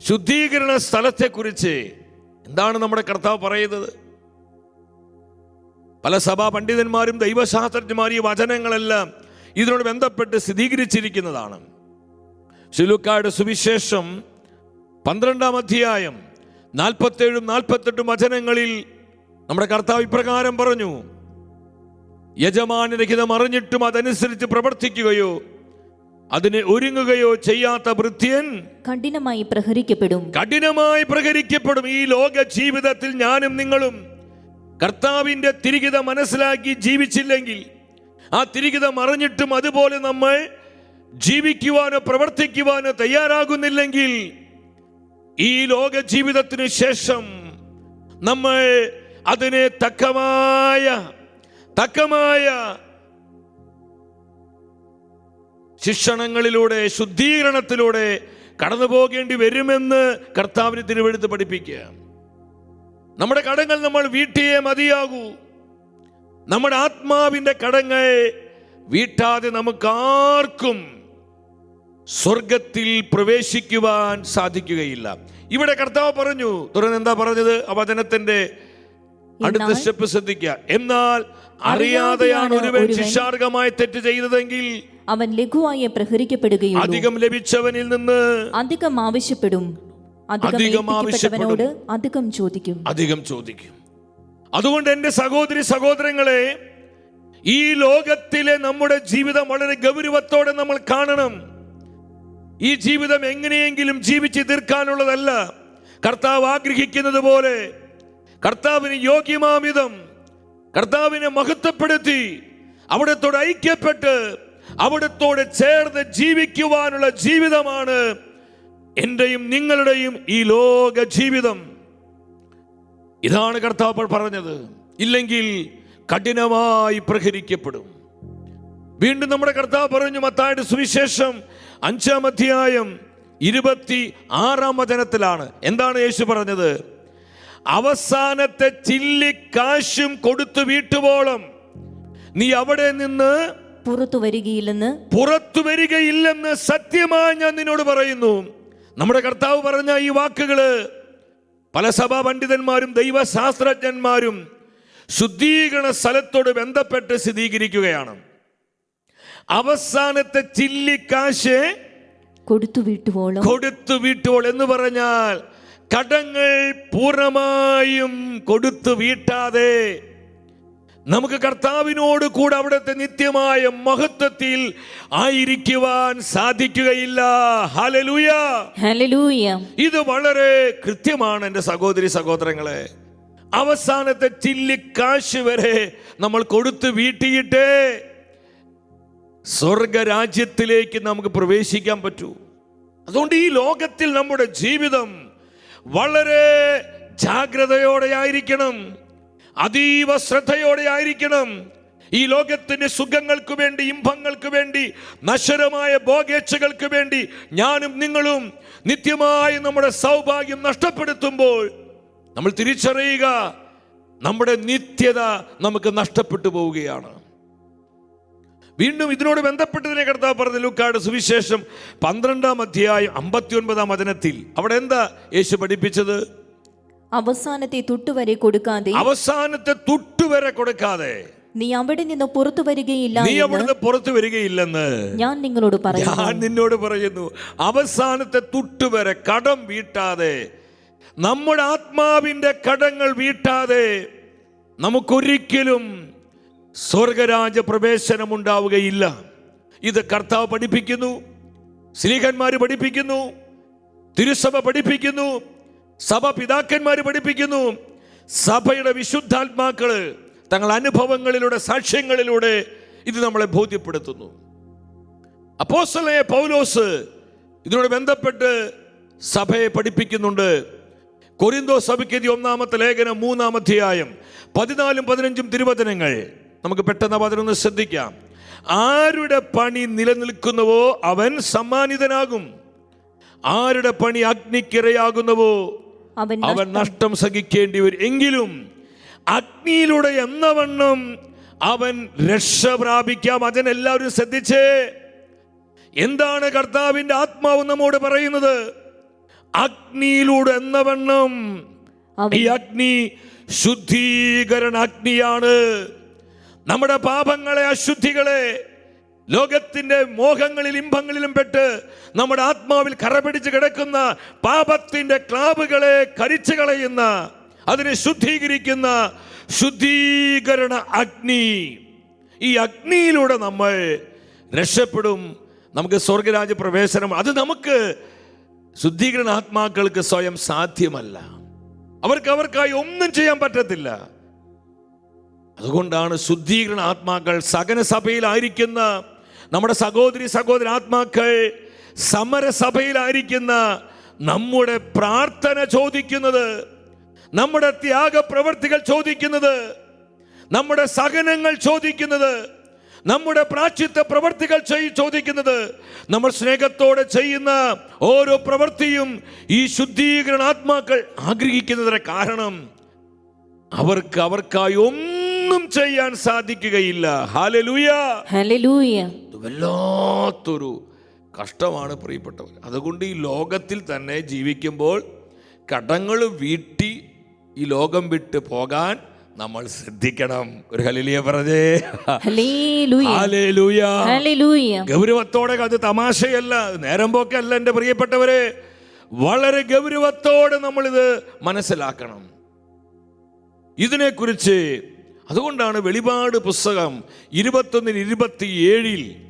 ശുദ്ധീകരണ സ്ഥലത്തെക്കുറിച്ച് എന്താണ് നമ്മുടെ കർത്താവ് പറയുന്നത്? പല സഭാ പണ്ഡിതന്മാരും ദൈവശാസ്ത്രജ്ഞന്മാരും ഈ വചനങ്ങളെല്ലാം ഇതിനോട് ബന്ധപ്പെട്ട് സ്ഥിരീകരിച്ചിരിക്കുന്നതാണ്. ശിലുക്കായുടെ സുവിശേഷം പന്ത്രണ്ടാം അധ്യായം നാൽപ്പത്തേഴും നാൽപ്പത്തെട്ടും വചനങ്ങളിൽ നമ്മുടെ കർത്താവ് ഇപ്രകാരം പറഞ്ഞു യജമാനരഹിതം അറിഞ്ഞിട്ടും അതനുസരിച്ച് പ്രവർത്തിക്കുകയോ അതിനെ ഒരുങ്ങുകയോ ചെയ്യാത്ത വൃത്യൻ കഠിനമായി പ്രഹരിക്കപ്പെടും. കഠിനമായി പ്രഹരിക്കപ്പെടും ഈ ലോക ജീവിതത്തിൽ ഞാനും നിങ്ങളും. കർത്താവിന്റെ തിരികിത മനസ്സിലാക്കി ജീവിച്ചില്ലെങ്കിൽ ആ തിരികിത മറിഞ്ഞിട്ടും അതുപോലെ നമ്മൾ ജീവിക്കുവാനോ പ്രവർത്തിക്കുവാനോ തയ്യാറാകുന്നില്ലെങ്കിൽ ഈ ലോക ജീവിതത്തിന് ശേഷം നമ്മൾ അതിനെ തക്കമായ തക്കമായ ശിക്ഷണങ്ങളിലൂടെ ശുദ്ധീകരണത്തിലൂടെ കടന്നു പോകേണ്ടി വരുമെന്ന് കർത്താവിന് തിരുവെടുത്ത് പഠിപ്പിക്കുക. നമ്മുടെ കടങ്ങൾ നമ്മൾ വീട്ടിയേ മതിയാകൂ. നമ്മുടെ ആത്മാവിന്റെ കടങ്ങൾ വീട്ടാതെ നമുക്കാർക്കും സ്വർഗത്തിൽ പ്രവേശിക്കുവാൻ സാധിക്കുകയില്ല. ഇവിടെ കർത്താവ് പറഞ്ഞു തുടർന്ന് എന്താ പറഞ്ഞത്? അവചനത്തിന്റെ വചനത്തിന്റെ അടുത്ത സ്റ്റെപ്പ് ശ്രദ്ധിക്കുക. എന്നാൽ അറിയാതെയാണ് ഒരുവൻ ശിക്ഷാർഗമായി തെറ്റ് ചെയ്തതെങ്കിൽ അവൻ ലഘുവായി പ്രഹരിക്കപ്പെടുകയും അധികം ലഭിച്ചവനിൽ നിന്ന് അധികം ആവശ്യപ്പെടും. അധികം ആവശ്യപ്പെട്ടവനോട് അധികം ചോദിക്കും. അധികം ചോദിക്കും. അതുകൊണ്ട് എന്റെ സഹോദരി സഹോദരങ്ങളെ ഈ ലോകത്തിലെ നമ്മുടെ ജീവിതം വളരെ ഗൗരവത്തോടെ നമ്മൾ കാണണം. ഈ ജീവിതം എങ്ങനെയെങ്കിലും ജീവിച്ച് തീർക്കാനുള്ളതല്ല. കർത്താവ് ആഗ്രഹിക്കുന്നത് പോലെ കർത്താവിന് യോഗ്യമാമിതം കർത്താവിനെ മഹത്വപ്പെടുത്തി അവിടത്തോട് ഐക്യപ്പെട്ട് അവിടത്തോട് ചേർന്ന് ജീവിക്കുവാനുള്ള ജീവിതമാണ് എന്റെയും നിങ്ങളുടെയും ഈ ലോക ജീവിതം. ഇതാണ് കർത്താവ് പറഞ്ഞത്. ഇല്ലെങ്കിൽ കഠിനമായി പ്രഹരിക്കപ്പെടും. വീണ്ടും നമ്മുടെ കർത്താവ് പറഞ്ഞു മത്തായുടെ സുവിശേഷം അഞ്ചാം അധ്യായം ഇരുപത്തി ആറാം വചനത്തിലാണ്. എന്താണ് യേശു പറഞ്ഞത്? അവസാനത്തെ ചില്ലിക്കാശും കൊടുത്തു വീട്ടുവോളം നീ അവിടെ നിന്ന് പുറത്തു വരികയില്ലെന്ന് പുറത്തു വരികയില്ലെന്ന് സത്യമായി ഞാൻ നിന്നോട് പറയുന്നു. നമ്മുടെ കർത്താവ് പറഞ്ഞ ഈ വാക്കുകൾ പല സഭാ പണ്ഡിതന്മാരും ദൈവശാസ്ത്രജ്ഞന്മാരും ശുദ്ധീകരണ സ്ഥലത്തോട് ബന്ധപ്പെട്ട് സ്ഥിരീകരിക്കുകയാണ്. അവസാനത്തെ ചില്ലിക്കാശ് കൊടുത്തു വീട്ടുവോളം. കൊടുത്തു വീട്ടുവോൾ എന്ന് പറഞ്ഞാൽ കടങ്ങൾ പൂർണമായും കൊടുത്തു വീട്ടാതെ നമുക്ക് കർത്താവിനോട് കൂടെ അവിടുത്തെ നിത്യമായ മഹത്വത്തിൽ ആയിരിക്കുവാൻ സാധിക്കുകയില്ല. ഹലലൂയ ഹലലൂയ ഇത് വളരെ കൃത്യമാണ് എന്റെ സഹോദരി സഹോദരങ്ങളെ. അവസാനത്തെ ചില്ലിക്കാശ് വരെ നമ്മൾ കൊടുത്ത് വീട്ടിയിട്ടേ. സ്വർഗരാജ്യത്തിലേക്ക് നമുക്ക് പ്രവേശിക്കാൻ പറ്റൂ. അതുകൊണ്ട് ഈ ലോകത്തിൽ നമ്മുടെ ജീവിതം വളരെ ജാഗ്രതയോടെ ആയിരിക്കണം അതീവ ശ്രദ്ധയോടെ ആയിരിക്കണം ഈ ലോകത്തിന്റെ സുഖങ്ങൾക്ക് വേണ്ടി ഇമ്പങ്ങൾക്ക് വേണ്ടി നശ്വരമായ ഭോഗേച്ഛകൾക്ക് വേണ്ടി ഞാനും നിങ്ങളും നിത്യമായി നമ്മുടെ സൗഭാഗ്യം നഷ്ടപ്പെടുത്തുമ്പോൾ നമ്മൾ തിരിച്ചറിയുക നമ്മുടെ നിത്യത നമുക്ക് നഷ്ടപ്പെട്ടു പോവുകയാണ്. വീണ്ടും ഇതിനോട് ബന്ധപ്പെട്ടതിനെ കർത്താവ് പറഞ്ഞ ലൂക്കാട് സുവിശേഷം പന്ത്രണ്ടാം അധ്യായം അമ്പത്തി ഒൻപതാം വചനത്തിൽ അവിടെ എന്താ യേശു പഠിപ്പിച്ചത്? അവസാനത്തെ തുട്ടുവരെ കൊടുക്കാതെ അവസാനത്തെ തുട്ടുവരെ കൊടുക്കാതെ നീ അവിടെ നിന്ന് പുറത്തു വരികയില്ല നീ അവിടുന്ന് പുറത്തു വരികയില്ലെന്ന് ഞാൻ നിങ്ങളോട് പറയുന്നു. ഞാൻ നിന്നോട് പറയുന്നു. അവസാനത്തെ തുട്ടുവരെ കടം വീട്ടാതെ നമ്മുടെ ആത്മാവിന്റെ കടങ്ങൾ വീട്ടാതെ നമുക്കൊരിക്കലും സ്വർഗരാജ പ്രവേശനം ഉണ്ടാവുകയില്ല. ഇത് കർത്താവ് പഠിപ്പിക്കുന്നു സ്ത്രീകന്മാര് പഠിപ്പിക്കുന്നു തിരുസഭ പഠിപ്പിക്കുന്നു സഭ പിതാക്കന്മാർ പഠിപ്പിക്കുന്നു. സഭയുടെ വിശുദ്ധാത്മാക്കൾ തങ്ങൾ അനുഭവങ്ങളിലൂടെ സാക്ഷ്യങ്ങളിലൂടെ ഇത് നമ്മളെ ബോധ്യപ്പെടുത്തുന്നു. അപ്പോസ്തലനായ പൗലോസ് ഇതിനോട് ബന്ധപ്പെട്ട് സഭയെ പഠിപ്പിക്കുന്നുണ്ട്. കൊരിന്തോ സഭയ്ക്കെതി ഒന്നാമത്തെ ലേഖനം മൂന്നാം അധ്യായം പതിനാലും പതിനഞ്ചും തിരുവചനങ്ങൾ. നമുക്ക് പെട്ടെന്ന് പതിനൊന്ന് ശ്രദ്ധിക്കാം. ആരുടെ പണി നിലനിൽക്കുന്നുവോ അവൻ സമ്മാനിതനാകും. ആരുടെ പണി അഗ്നിക്കിരയാകുന്നുവോ അവൻ നഷ്ടം. സഹിക്കേണ്ടി വരും. എങ്കിലും അഗ്നിയിലൂടെ എന്നവണ്ണം അവൻ രക്ഷ പ്രാപിക്കാം. അതിനെല്ലാവരും ശ്രദ്ധിച്ചേ. എന്താണ് കർത്താവിന്റെ ആത്മാവ് നമ്മോട് പറയുന്നത്? അഗ്നിയിലൂടെ എന്നവണ്ണം വണ്ണം ഈ അഗ്നി ശുദ്ധീകരണ അഗ്നിയാണ്. നമ്മുടെ പാപങ്ങളെ അശുദ്ധികളെ ലോകത്തിന്റെ മോഹങ്ങളിൽ ഇമ്പങ്ങളിലും പെട്ട് നമ്മുടെ ആത്മാവിൽ കറപിടിച്ച് കിടക്കുന്ന പാപത്തിന്റെ ക്ലാബുകളെ കരിച്ചു കളയുന്ന അതിനെ ശുദ്ധീകരിക്കുന്ന ശുദ്ധീകരണ അഗ്നി. ഈ അഗ്നിയിലൂടെ നമ്മൾ രക്ഷപ്പെടും. നമുക്ക് സ്വർഗരാജ്യ പ്രവേശനം. അത് നമുക്ക് ശുദ്ധീകരണ ആത്മാക്കൾക്ക് സ്വയം സാധ്യമല്ല. അവർക്ക് അവർക്കായി ഒന്നും ചെയ്യാൻ പറ്റത്തില്ല. അതുകൊണ്ടാണ് ശുദ്ധീകരണ ആത്മാക്കൾ സകന സഭയിലായിരിക്കുന്ന നമ്മുടെ സഹോദരി സഹോദര ആത്മാക്കൾ സമരസഭയിലായിരിക്കുന്ന നമ്മുടെ പ്രാർത്ഥന ചോദിക്കുന്നത് നമ്മുടെ ത്യാഗ പ്രവൃത്തികൾ ചോദിക്കുന്നത് നമ്മുടെ സഹനങ്ങൾ ചോദിക്കുന്നത് നമ്മുടെ പ്രാച്ചിത്വ പ്രവൃത്തികൾ ചോദിക്കുന്നത് നമ്മൾ സ്നേഹത്തോടെ ചെയ്യുന്ന ഓരോ പ്രവൃത്തിയും ഈ ശുദ്ധീകരണ ആത്മാക്കൾ ആഗ്രഹിക്കുന്നതിന് കാരണം അവർക്ക് അവർക്കായി ഒന്നും ചെയ്യാൻ സാധിക്കുകയില്ല. Hallelujah hallelujah. ഇത് വല്ലാത്തൊരു കഷ്ടമാണ് പ്രിയപ്പെട്ടവർ. അതുകൊണ്ട് ഈ ലോകത്തിൽ തന്നെ ജീവിക്കുമ്പോൾ കടങ്ങൾ വീട്ടി ഈ ലോകം വിട്ട് പോകാൻ നമ്മൾ ശ്രദ്ധിക്കണം. ഒരു ഹലിലിയ പറഞ്ഞേ. ഗൗരവത്തോടെ അത് തമാശയല്ല നേരം പോക്കല്ല എന്റെ പ്രിയപ്പെട്ടവരെ. വളരെ ഗൗരവത്തോടെ നമ്മളിത് മനസ്സിലാക്കണം. ഇതിനെക്കുറിച്ച് അതുകൊണ്ടാണ് വെളിപാട് പുസ്തകം ഇരുപത്തൊന്നിന് ഇരുപത്തിയേഴിൽ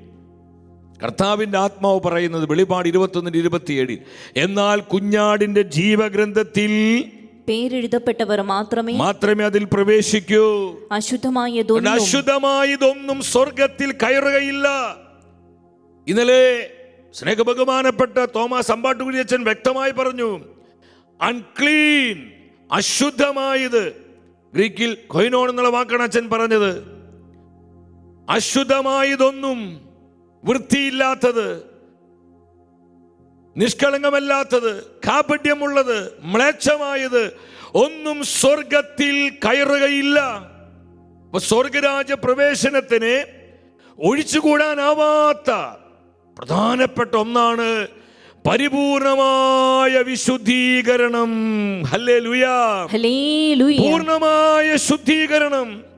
കർത്താവിന്റെ ആത്മാവ് പറയുന്നത് വെളിപാട് ഇരുപത്തൊന്നിന് ഇരുപത്തിയേഴിൽ എന്നാൽ കുഞ്ഞാടിന്റെ ജീവഗ്രന്ഥത്തിൽ പേരെഴുതപ്പെട്ടവർ മാത്രമേ മാത്രമേ അതിൽ പ്രവേശിക്കൂ. അശുദ്ധമായതൊന്നും അശുദ്ധമായതൊന്നും സ്വർഗത്തിൽ കയറുകയില്ല. ഇന്നലെ സ്നേഹബഹുമാനപ്പെട്ട തോമസ് അമ്പാട്ടുകുടി അച്ഛൻ വ്യക്തമായി പറഞ്ഞു അൺക്ലീൻ അശുദ്ധമായത്. ഗ്രീക്കിൽ കൊയിനോൺ എന്നുള്ള വാക്കാണ് അച്ഛൻ പറഞ്ഞത്. അശുദ്ധമായതൊന്നും വൃത്തിയില്ലാത്തത് നിഷ്കളങ്കമല്ലാത്തത് കാപട്യമുള്ളത് മ്ലേച്ഛമായത് ഒന്നും സ്വർഗത്തിൽ കയറുകയില്ല. സ്വർഗരാജ പ്രവേശനത്തിന് ഒഴിച്ചുകൂടാനാവാത്ത പ്രധാനപ്പെട്ട ഒന്നാണ് പരിപൂർണമായ വിശുദ്ധീകരണം. പൂർണമായ ശുദ്ധീകരണം.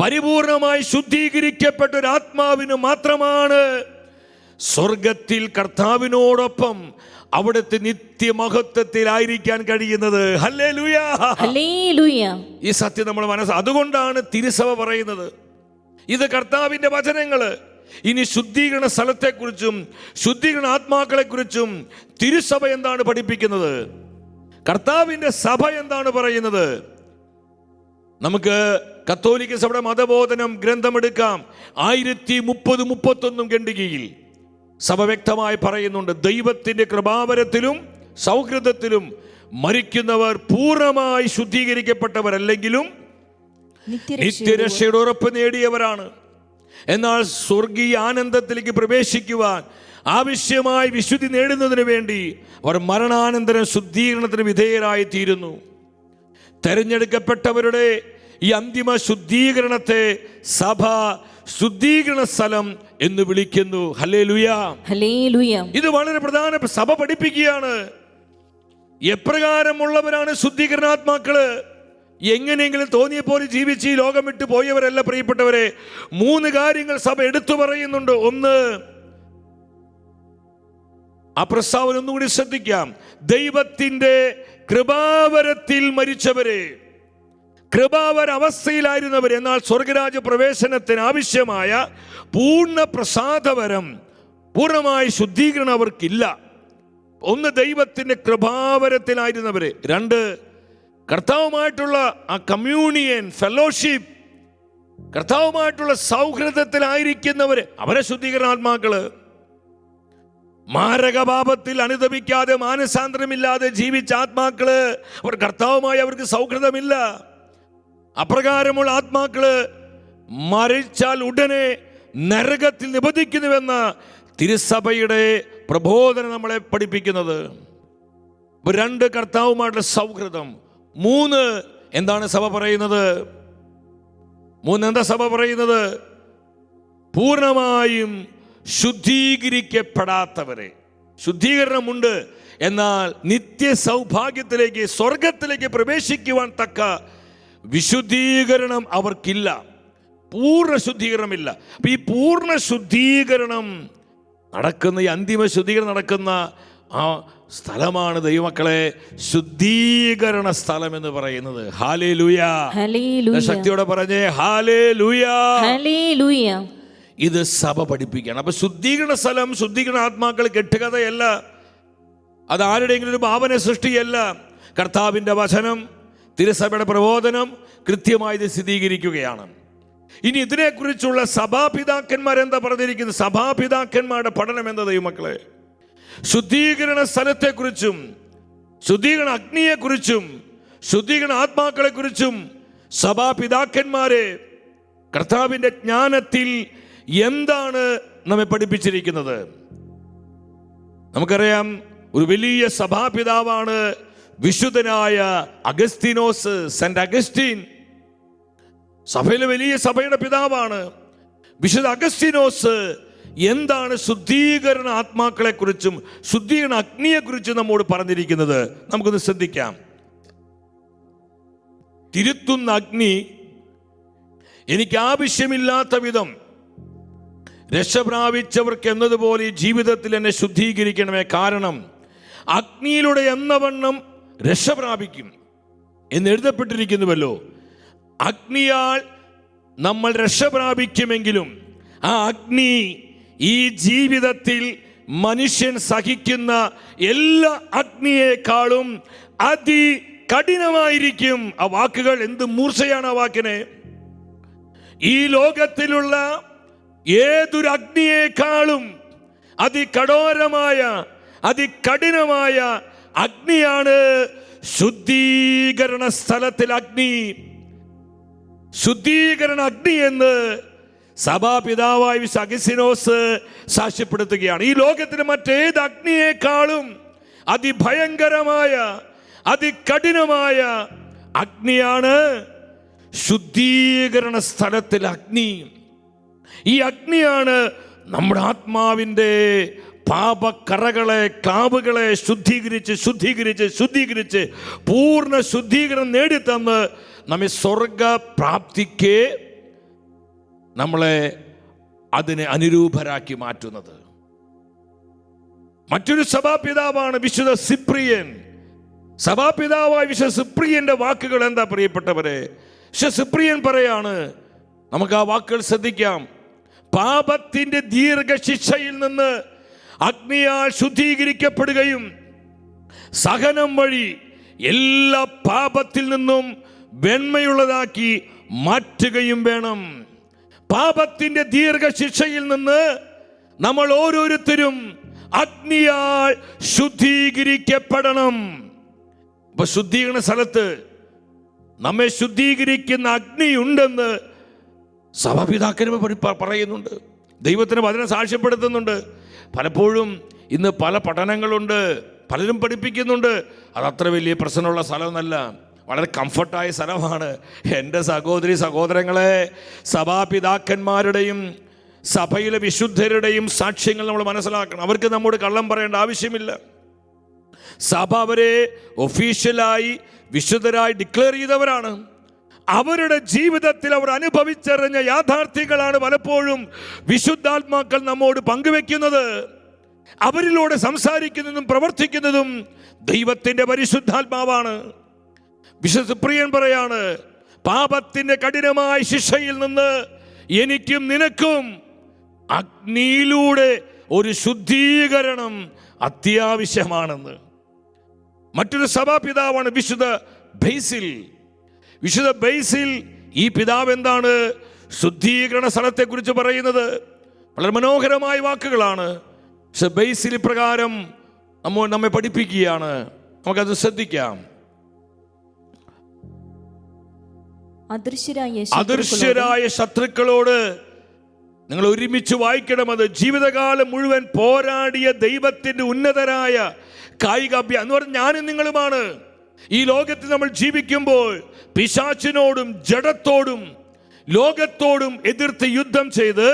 പരിപൂർണമായി ശുദ്ധീകരിക്കപ്പെട്ട ഒരു ആത്മാവിന് മാത്രമാണ് സ്വർഗത്തിൽ കർത്താവിനോടൊപ്പം അവിടുത്തെ നിത്യമഹത്വത്തിലായിരിക്കാൻ കഴിയുന്നത്. ഈ സത്യം നമ്മൾ മനസ്സ് അതുകൊണ്ടാണ് തിരുസഭ പറയുന്നത്. ഇത് കർത്താവിന്റെ വചനങ്ങൾ. ഇനി ശുദ്ധീകരണ സ്ഥലത്തെക്കുറിച്ചും ശുദ്ധീകരണ ആത്മാക്കളെക്കുറിച്ചും തിരുസഭ എന്താണ് പഠിപ്പിക്കുന്നത്? കർത്താവിന്റെ സഭ എന്താണ് പറയുന്നത്? നമുക്ക് കത്തോലിക്ക സഭയുടെ മതബോധനം ഗ്രന്ഥമെടുക്കാം. ആയിരത്തി മുപ്പത് മുപ്പത്തൊന്നും ഖണ്ഡികയിൽ സഭ വ്യക്തമായി പറയുന്നുണ്ട് ദൈവത്തിന്റെ കൃപാവരത്തിലും സൗഹൃദത്തിലും മരിക്കുന്നവർ പൂർണമായി ശുദ്ധീകരിക്കപ്പെട്ടവരല്ലെങ്കിലും നിത്യരക്ഷയുടെ ഉറപ്പ് നേടിയവരാണ്. എന്നാൽ സ്വർഗീയ ആനന്ദത്തിലേക്ക് പ്രവേശിക്കുവാൻ ആവശ്യമായി വിശുദ്ധി നേടുന്നതിന് വേണ്ടി അവർ മരണാനന്തരം ശുദ്ധീകരണത്തിന് വിധേയരായി തീരുന്നു തെരഞ്ഞെടുക്കപ്പെട്ടവരുടെ ഈ അന്തിമ ശുദ്ധീകരണത്തെ സഭ ശുദ്ധീകരണ സ്ഥലം എന്ന് വിളിക്കുന്നു. ഇത് വളരെ പ്രധാന സഭ പഠിപ്പിക്കുകയാണ്. എപ്രകാരമുള്ളവരാണ് ശുദ്ധീകരണാത്മാക്കൾ? എങ്ങനെയെങ്കിലും തോന്നിയ പോലെ ജീവിച്ച് ഈ ലോകം വിട്ട് പോയവരല്ല പ്രിയപ്പെട്ടവരെ. മൂന്ന് കാര്യങ്ങൾ സഭ എടുത്തു പറയുന്നുണ്ട്. ഒന്ന് ആ പ്രസ്താവന ഒന്നുകൂടി ശ്രദ്ധിക്കാം. ദൈവത്തിന്റെ കൃപാവരത്തിൽ മരിച്ചവരെ. കൃപാവര അവസ്ഥയിലായിരുന്നവർ എന്നാൽ സ്വർഗരാജ പ്രവേശനത്തിന് ആവശ്യമായ പൂർണ പ്രസാദവരം പൂർണമായ ശുദ്ധീകരണം അവർക്കില്ല. ഒന്ന് ദൈവത്തിന്റെ കൃപാവരത്തിലായിരുന്നവർ. രണ്ട് കർത്താവുമായിട്ടുള്ള ആ കമ്മ്യൂണിയൻ ഫെലോഷിപ്പ് കർത്താവുമായിട്ടുള്ള സൗഹൃദത്തിലായിരിക്കുന്നവർ. അവരെ ശുദ്ധീകരണാത്മാക്കൾ മാരകപാപത്തിൽ അനുദപിക്കാതെ മാനസാന്തരമില്ലാതെ ജീവിച്ച ആത്മാക്കൾ അവർ കർത്താവുമായി അവർക്ക് സൗഹൃദമില്ല. അപ്രകാരമുള്ള ആത്മാക്കൾ മരിച്ചാൽ ഉടനെ നരകത്തിൽ നിബന്ധിക്കുന്നുവെന്ന് തിരുസഭയുടെ പ്രബോധനം നമ്മളെ പഠിപ്പിക്കുന്നത്. രണ്ട് കർത്താവുമായിട്ടുള്ള സൗഹൃദം. മൂന്ന് എന്താണ് സഭ പറയുന്നത്? മൂന്ന് എന്താ സഭ പറയുന്നത്? പൂർണമായും ശുദ്ധീകരിക്കപ്പെടാത്തവരെ. ശുദ്ധീകരണമുണ്ട്. എന്നാൽ നിത്യ സൗഭാഗ്യത്തിലേക്ക് സ്വർഗത്തിലേക്ക് പ്രവേശിക്കുവാൻ തക്ക വിശുദ്ധീകരണം അവർക്കില്ല. പൂർണ ശുദ്ധീകരണമില്ല. അപ്പൊ ഈ പൂർണ ശുദ്ധീകരണം നടക്കുന്ന ഈ അന്തിമ ശുദ്ധീകരണം നടക്കുന്ന ആ സ്ഥലമാണ് ദൈവമക്കളെ ശുദ്ധീകരണ സ്ഥലം എന്ന് പറയുന്നത്. ഹാലേ ലുയാ ശക്തിയോടെ പറഞ്ഞേ ഹാലേ ലുയാ ഇത് സഭ പഠിപ്പിക്കുകയാണ് അപ്പൊ ശുദ്ധീകരണ സ്ഥലം ശുദ്ധീകരണ ആത്മാക്കൾ കെട്ടുകഥയല്ല. അത് ആരുടെയെങ്കിലും ഒരു ഭാവന സൃഷ്ടിയല്ല. കർത്താവിന്റെ വചനം തിരുസഭയുടെ പ്രബോധനം കൃത്യമായി സ്ഥിരീകരിക്കുകയാണ്. ഇനി ഇതിനെക്കുറിച്ചുള്ള സഭാപിതാക്കന്മാരെന്താ പറഞ്ഞിരിക്കുന്നത്? സഭാപിതാക്കന്മാരുടെ പഠനം എന്താ മക്കളെ? ശുദ്ധീകരണ സ്ഥലത്തെക്കുറിച്ചും ശുദ്ധീകരണ അഗ്നിയെക്കുറിച്ചും ശുദ്ധീകരണ ആത്മാക്കളെക്കുറിച്ചും സഭാപിതാക്കന്മാരെ കർത്താവിന്റെ ജ്ഞാനത്തിൽ എന്താണ് നമ്മെ പഠിപ്പിച്ചിരിക്കുന്നത്? നമുക്കറിയാം ഒരു വലിയ സഭാപിതാവാണ് വിശുദ്ധനായ അഗസ്തീനോസ് സെന്റ് അഗസ്റ്റീൻ സഭയിലെ വലിയ സഭയുടെ പിതാവാണ്. വിശുദ്ധ അഗസ്തീനോസ് എന്താണ് ശുദ്ധീകരണ ആത്മാക്കളെ കുറിച്ചും ശുദ്ധീകരണ അഗ്നിയെ കുറിച്ചും നമ്മോട് പറഞ്ഞിരിക്കുന്നത്? നമുക്കൊന്ന് ശ്രദ്ധിക്കാം. തിരുത്തുന്ന അഗ്നി എനിക്ക് ആവശ്യമില്ലാത്ത വിധം രക്ഷപ്രാപിച്ചവർക്ക് എന്നതുപോലെ ജീവിതത്തിൽ എന്നെ ശുദ്ധീകരിക്കണമേ. കാരണം അഗ്നിയിലൂടെ എന്നവണ്ണം രക്ഷ പ്രാപിക്കും എന്ന് എഴുതപ്പെട്ടിരിക്കുന്നുവല്ലോ. അഗ്നിയാൽ നമ്മൾ രക്ഷ പ്രാപിക്കുമെങ്കിലും ആ അഗ്നി ഈ ജീവിതത്തിൽ മനുഷ്യൻ സഹിക്കുന്ന എല്ലാ അഗ്നിയേക്കാളും അതി കഠിനമായിരിക്കും ആ വാക്കുകൾ എന്ത് മൂർച്ചയാണ് ആ വാക്കിനെ? ഈ ലോകത്തിലുള്ള ഏതൊരു അഗ്നിയേക്കാളും അതികഠോരമായ അതികഠിനമായ അഗ്നിയാണ് ശുദ്ധീകരണ സ്ഥലത്തിൽ അഗ്നി. ശുദ്ധീകരണ അഗ്നി എന്ന് സഭാപിതാവായ അഗസ്തീനോസ് സാക്ഷ്യപ്പെടുത്തുകയാണ്. ഈ ലോകത്തിന് മറ്റേത് അഗ്നിയേക്കാളും അതിഭയങ്കരമായ അതികഠിനമായ അഗ്നിയാണ് ശുദ്ധീകരണ സ്ഥലത്തിൽ അഗ്നി. ഈ അഗ്നിയാണ് നമ്മുടെ ആത്മാവിന്റെ പാപക്കറകളെ കാവുകളെ ശുദ്ധീകരിച്ച് ശുദ്ധീകരിച്ച് ശുദ്ധീകരിച്ച് പൂർണ ശുദ്ധീകരണം നേടിത്തന്ന് നമ്മെ സ്വർഗ പ്രാപ്തിക്ക് നമ്മളെ അതിനെ അനുരൂപരാക്കി മാറ്റുന്നത്. മറ്റൊരു സഭാപിതാവാണ് വിശുദ്ധ സിപ്രിയൻ. സഭാപിതാവായ വിശുദ്ധ സിപ്രിയന്റെ വാക്കുകൾ എന്താ പ്രിയപ്പെട്ടവരെ? വിശുദ്ധ സിപ്രിയൻ പറയാണ് നമുക്ക് ആ വാക്കുകൾ ശ്രദ്ധിക്കാം. പാപത്തിന്റെ ദീർഘശിക്ഷയിൽ നിന്ന് അഗ്നിയാൽ ശുദ്ധീകരിക്കപ്പെടുകയും സഹനം വഴി എല്ലാ പാപത്തിൽ നിന്നും വെണ്മയുള്ളതാക്കി മാറ്റുകയും വേണം. പാപത്തിന്റെ ദീർഘശിക്ഷയിൽ നിന്ന് നമ്മൾ ഓരോരുത്തരും അഗ്നിയാൽ ശുദ്ധീകരിക്കപ്പെടണം. ഇപ്പൊ ശുദ്ധീകരണ സ്ഥലത്ത് നമ്മെ ശുദ്ധീകരിക്കുന്ന അഗ്നിയുണ്ടെന്ന് പ- പറയുന്നുണ്ട്. ദൈവത്തിന് വചനം സാക്ഷ്യപ്പെടുത്തുന്നുണ്ട്. പലപ്പോഴും ഇന്ന് പല പഠനങ്ങളുണ്ട് പലരും പഠിപ്പിക്കുന്നുണ്ട്. അത് അത്ര വലിയ പ്രശ്നമുള്ള സ്ഥലമൊന്നല്ല. വളരെ കംഫർട്ടായ സ്ഥലമാണ്. എന്റെ സഹോദരി സഹോദരങ്ങളെ സഭാപിതാക്കന്മാരുടെയും സഭയിലെ വിശുദ്ധരുടെയും സാക്ഷ്യങ്ങൾ നമ്മൾ മനസ്സിലാക്കണം. അവർക്ക് നമ്മോട് കള്ളം പറയേണ്ട ആവശ്യമില്ല. സഭ അവരെ ഒഫീഷ്യലായി വിശുദ്ധരായി ഡിക്ലെയർ ചെയ്തവരാണ്. അവരുടെ ജീവിതത്തിൽ അവർ അനുഭവിച്ചറിഞ്ഞ യാഥാർത്ഥ്യങ്ങളാണ് പലപ്പോഴും വിശുദ്ധാത്മാക്കൾ നമ്മോട് പങ്കുവെക്കുന്നത്. അവരിലൂടെ സംസാരിക്കുന്നതും പ്രവർത്തിക്കുന്നതും ദൈവത്തിന്റെ പരിശുദ്ധാത്മാവാണ്. വിശുദ്ധ പ്രിയൻ പറയാണ് പാപത്തിന്റെ കഠിനമായ ശിക്ഷയിൽ നിന്ന് എനിക്കും നിനക്കും അഗ്നിയിലൂടെ ഒരു ശുദ്ധീകരണം അത്യാവശ്യമാണെന്ന്. മറ്റൊരു സഭാപിതാവാണ് വിശുദ്ധ ബേസിൽ. വിശുദ്ധ ബൈസിൽ ഈ പിതാവ് എന്താണ് ശുദ്ധീകരണ സ്ഥലത്തെക്കുറിച്ച് പറയുന്നത്? വളരെ മനോഹരമായ വാക്കുകളാണ്. പക്ഷെ ബേസിൽ പ്രകാരം നമ്മ നമ്മെ പഠിപ്പിക്കുകയാണ്. നമുക്കത് ശ്രദ്ധിക്കാം. അദൃശ്യരായ ശത്രുക്കളോട് നിങ്ങൾ ഒരുമിച്ച് വായിക്കണം അത്. ജീവിതകാലം മുഴുവൻ പോരാടിയ ദൈവത്തിന്റെ ഉന്നതരായ കായിക അഭ്യ എന്ന് പറഞ്ഞാൽ ഞാനും നിങ്ങളുമാണ്. ഈ ലോകത്തിൽ നമ്മൾ ജീവിക്കുമ്പോൾ പിശാച്ചിനോടും ജഡത്തോടും ലോകത്തോടും എതിർത്ത് യുദ്ധം ചെയ്ത്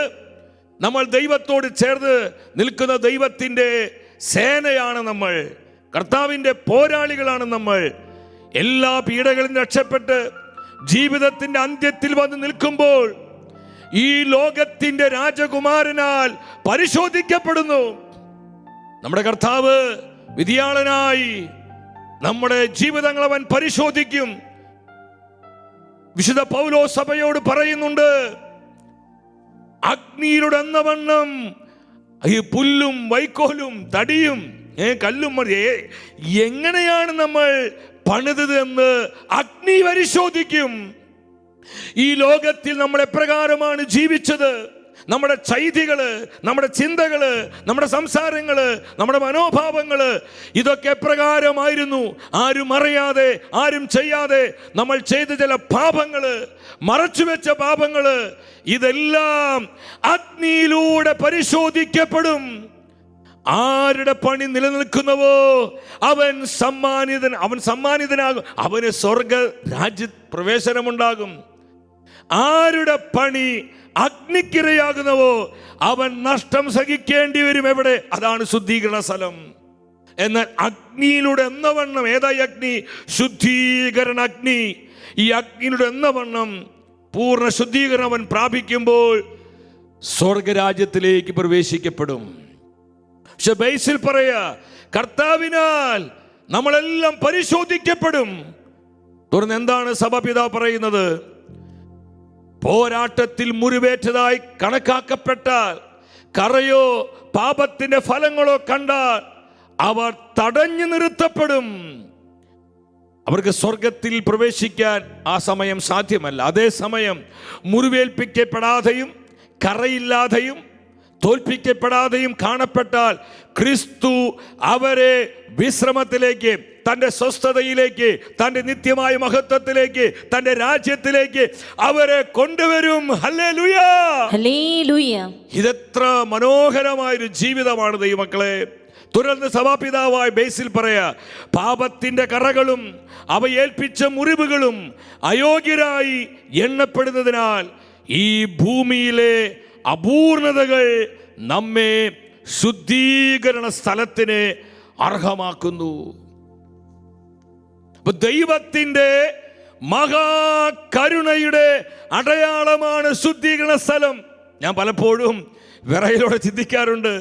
നമ്മൾ ദൈവത്തോട് ചേർന്ന് നിൽക്കുന്ന ദൈവത്തിന്റെ സേനയാണ് നമ്മൾ. കർത്താവിന്റെ പോരാളികളാണ് നമ്മൾ. എല്ലാ പീഡകളും രക്ഷപ്പെട്ട് ജീവിതത്തിന്റെ അന്ത്യത്തിൽ വന്ന് നിൽക്കുമ്പോൾ ഈ ലോകത്തിന്റെ രാജകുമാരനാൽ പരിശോധിക്കപ്പെടുന്നു. നമ്മുടെ കർത്താവ് വിധിയാളനായി നമ്മുടെ ജീവിതങ്ങൾ അവൻ പരിശോധിക്കും. വിശുദ്ധ പൗലോ സഭയോട് പറയുന്നുണ്ട് അഗ്നിയിലൂടെ എന്ന വണ്ണം ഈ പുല്ലും വൈക്കോലും തടിയും കല്ലും എങ്ങനെയാണ് നമ്മൾ പണിതത് എന്ന് അഗ്നി പരിശോധിക്കും. ഈ ലോകത്തിൽ നമ്മൾ എപ്രകാരമാണ് ജീവിച്ചത്? നമ്മുടെ ചൈതികൾ നമ്മുടെ ചിന്തകൾ നമ്മുടെ സംസാരങ്ങൾ നമ്മുടെ മനോഭാവങ്ങൾ ഇതൊക്കെ എപ്രകാരമായിരുന്നു? ആരും അറിയാതെ ആരും ചെയ്യാതെ നമ്മൾ ചെയ്ത ചില പാപങ്ങൾ മറച്ചുവെച്ച പാപങ്ങൾ ഇതെല്ലാം അഗ്നിയിലൂടെ പരിശോധിക്കപ്പെടും. ആരുടെ പണി നിലനിൽക്കുന്നവോ അവൻ സമ്മാനിതൻ അവൻ സമ്മാനിതനാകും. അവന് സ്വർഗ രാജ്യ പ്രവേശനമുണ്ടാകും. ആരുടെ പണി അഗ്നിക്കിരയാകുന്നവോ അവൻ നഷ്ടം സഹിക്കേണ്ടി വരും എവിടെ? അതാണ് ശുദ്ധീകരണ സ്ഥലം. എന്നാൽ അഗ്നിയിലൂടെ എന്ന വണ്ണം ഏതായി അഗ്നി? ശുദ്ധീകരണ അഗ്നി ഈ അഗ്നിയിലൂടെ എന്ന വണ്ണം പൂർണ ശുദ്ധീകരണം അവൻ പ്രാപിക്കുമ്പോൾ സ്വർഗരാജ്യത്തിലേക്ക് പ്രവേശിക്കപ്പെടും. പക്ഷെ ബൈസിൽ പറയ കർത്താവിനാൽ നമ്മളെല്ലാം പരിശോധിക്കപ്പെടും. തുടർന്ന് എന്താണ് സഭാപിതാവ് പറയുന്നത്? പോരാട്ടത്തിൽ മുറിവേറ്റതായി കണക്കാക്കപ്പെട്ടാൽ കറയോ പാപത്തിന്റെ ഫലങ്ങളോ കണ്ടാൽ അവർ തടഞ്ഞു നിർത്തപ്പെടും. അവർക്ക് സ്വർഗത്തിൽ പ്രവേശിക്കാൻ ആ സമയം സാധ്യമല്ല. അതേസമയം മുറിവേൽപ്പിക്കപ്പെടാതെയും കറയില്ലാതെയും തോൽപ്പിക്കപ്പെടാതെയും കാണപ്പെട്ടാൽ ക്രിസ്തു അവരെ വിശ്രമത്തിലേക്ക് തന്റെ സ്വസ്ഥതയിലേക്ക് തന്റെ നിത്യമായ മഹത്വത്തിലേക്ക് തന്റെ രാജ്യത്തിലേക്ക് അവരെ കൊണ്ടുവരും. ഇതെത്ര മനോഹരമായൊരു ജീവിതമാണ് ദൈവമക്കളെ. തുടർന്ന് സഭാപിതാവായ ബേസിൽ പറയാ പാപത്തിന്റെ കറകളും അവ ഏൽപ്പിച്ച മുറിവുകളും അയോഗ്യരായി എണ്ണപ്പെടുന്നതിനാൽ ഈ ഭൂമിയിലെ അപൂർണതകൾ നമ്മെ ശുദ്ധീകരണ സ്ഥലത്തിന് അർഹമാക്കുന്നു. അപ്പൊ ദൈവത്തിന്റെ മഹാകരുണയുടെ അടയാളമാണ് ശുദ്ധീകരണ സ്ഥലം ഞാൻ പലപ്പോഴും വിറയിലൂടെ ചിന്തിക്കാറുണ്ട്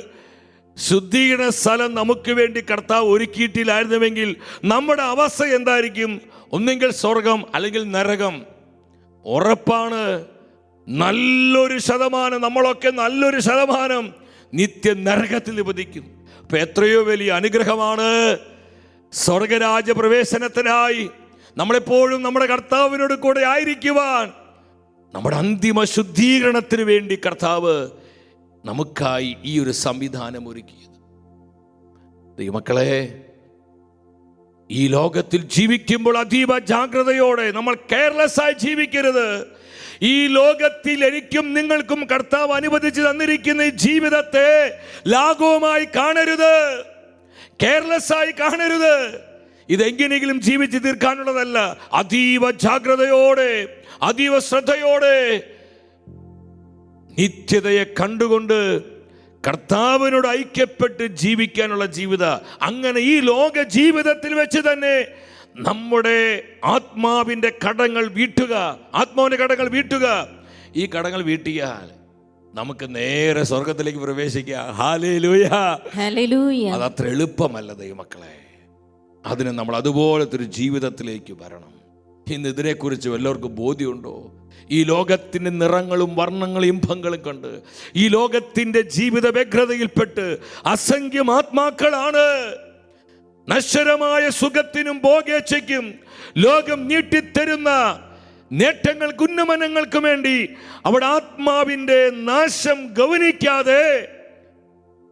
ശുദ്ധീകരണ സ്ഥലം നമുക്ക് വേണ്ടി കർത്താവ് ഒരുക്കിയിട്ടില്ലായിരുന്നുവെങ്കിൽ നമ്മുടെ അവസ്ഥ എന്തായിരിക്കും? ഒന്നെങ്കിൽ സ്വർഗം അല്ലെങ്കിൽ നരകം. ഉറപ്പാണ് നല്ലൊരു ശതമാനം നമ്മളൊക്കെ നല്ലൊരു ശതമാനം നിത്യ നരകത്തിൽ നിപതിക്കും അപ്പൊ എത്രയോ വലിയ അനുഗ്രഹമാണ് സ്വർഗരാജ്യ പ്രവേശനത്തിനായി നമ്മളെപ്പോഴും നമ്മുടെ കർത്താവിനോട് കൂടെ ആയിരിക്കുവാൻ നമ്മുടെ അന്തിമ ശുദ്ധീകരണത്തിന് വേണ്ടി കർത്താവ് നമുക്കായി ഈ ഒരു സംവിധാനം ഒരുക്കിയത്. ദൈവമക്കളെ ഈ ലോകത്തിൽ ജീവിക്കുമ്പോൾ അതീവ ജാഗ്രതയോടെ നമ്മൾ കെയർലെസ് ആയി ജീവിക്കരുത്. ഈ ലോകത്തിൽ എനിക്കും നിങ്ങൾക്കും കർത്താവ് അനുവദിച്ചു തന്നിരിക്കുന്ന ജീവിതത്തെ ലാഘവമായി കാണരുത്. കെയർലെസ് ആയി കാണരുത്. ഇതെങ്ങനെയെങ്കിലും ജീവിച്ച് തീർക്കാനുള്ളതല്ല. അതീവ ജാഗ്രതയോടെ അതീവ ശ്രദ്ധയോടെ നിത്യതയെ കണ്ടുകൊണ്ട് കർത്താവിനോട് ഐക്യപ്പെട്ട് ജീവിക്കാനുള്ള ജീവിത. അങ്ങനെ ഈ ലോക ജീവിതത്തിൽ വെച്ച് തന്നെ നമ്മുടെ ആത്മാവിന്റെ കടങ്ങൾ വീട്ടുക. ആത്മാവിന്റെ കടങ്ങൾ വീട്ടുക. ഈ കടങ്ങൾ വീട്ടിയാൽ നമുക്ക് നേരെ സ്വർഗത്തിലേക്ക് പ്രവേശിക്കാം. ഹാലേ ഹല്ലേലൂയ. അത് അത്ര എളുപ്പമല്ല ദൈവമക്കളെ. അതിന് നമ്മൾ അതുപോലത്തെ ഒരു ജീവിതത്തിലേക്ക് വരണം. ഇന്ന് ഇതിനെക്കുറിച്ച് എല്ലാവർക്കും ബോധ്യമുണ്ടോ? ഈ ലോകത്തിന്റെ നിറങ്ങളും വർണങ്ങളും ഇമ്പങ്ങളും കണ്ട് ഈ ലോകത്തിന്റെ ജീവിത വ്യഗ്രതയിൽപ്പെട്ട് അസംഖ്യം ആത്മാക്കളാണ്. നശ്വരമായ സുഖത്തിനും ഭോഗേച്ഛയ്ക്കും ലോകം നീട്ടിത്തരുന്ന നേട്ടങ്ങൾക്ക് ഉന്നമനങ്ങൾക്ക് വേണ്ടി അവിടെ ആത്മാവിന്റെ നാശം ഗൗനിക്കാതെ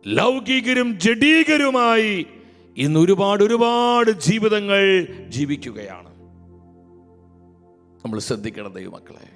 ലൗകികരും ജഡീകരുമായി ഇന്ന് ഒരുപാട് ഒരുപാട് ജീവിതങ്ങൾ ജീവിക്കുകയാണ്. നമ്മൾ ശ്രദ്ധിക്കണം ദൈവമക്കളെ.